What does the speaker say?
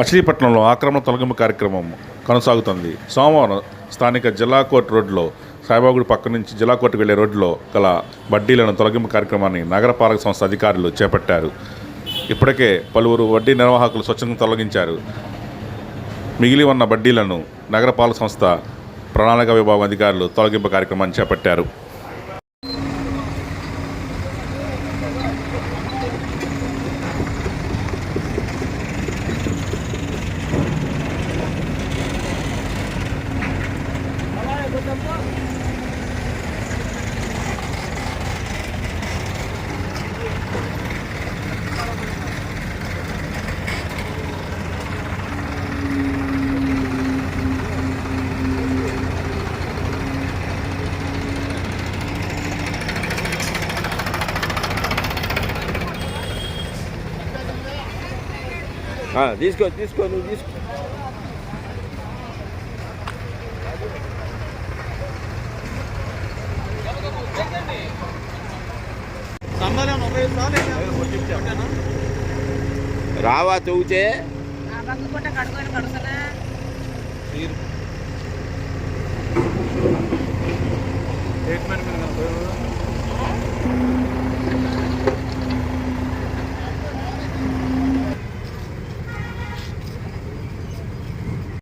మచిలీపట్నంలో ఆక్రమణ తొలగింపు కార్యక్రమం కొనసాగుతుంది. సోమవారం స్థానిక జిల్లా కోర్టు రోడ్లో సాయిబాబుడి పక్క నుంచి జిల్లా కోర్టుకు వెళ్ళే రోడ్లో గల బడ్డీలను తొలగింపు కార్యక్రమాన్ని నగరపాలక సంస్థ అధికారులు చేపట్టారు. ఇప్పటికే పలువురు వడ్డీ నిర్వాహకులు స్వచ్ఛందంగా తొలగించారు. మిగిలి ఉన్న బడ్డీలను నగరపాలక సంస్థ ప్రణాళిక విభాగం అధికారులు తొలగింపు కార్యక్రమాన్ని చేపట్టారు. తీసుకో తీసుకో నువ్వు తీసుకో రావా తవ్వుతే స్టేట్మెంట్ మీద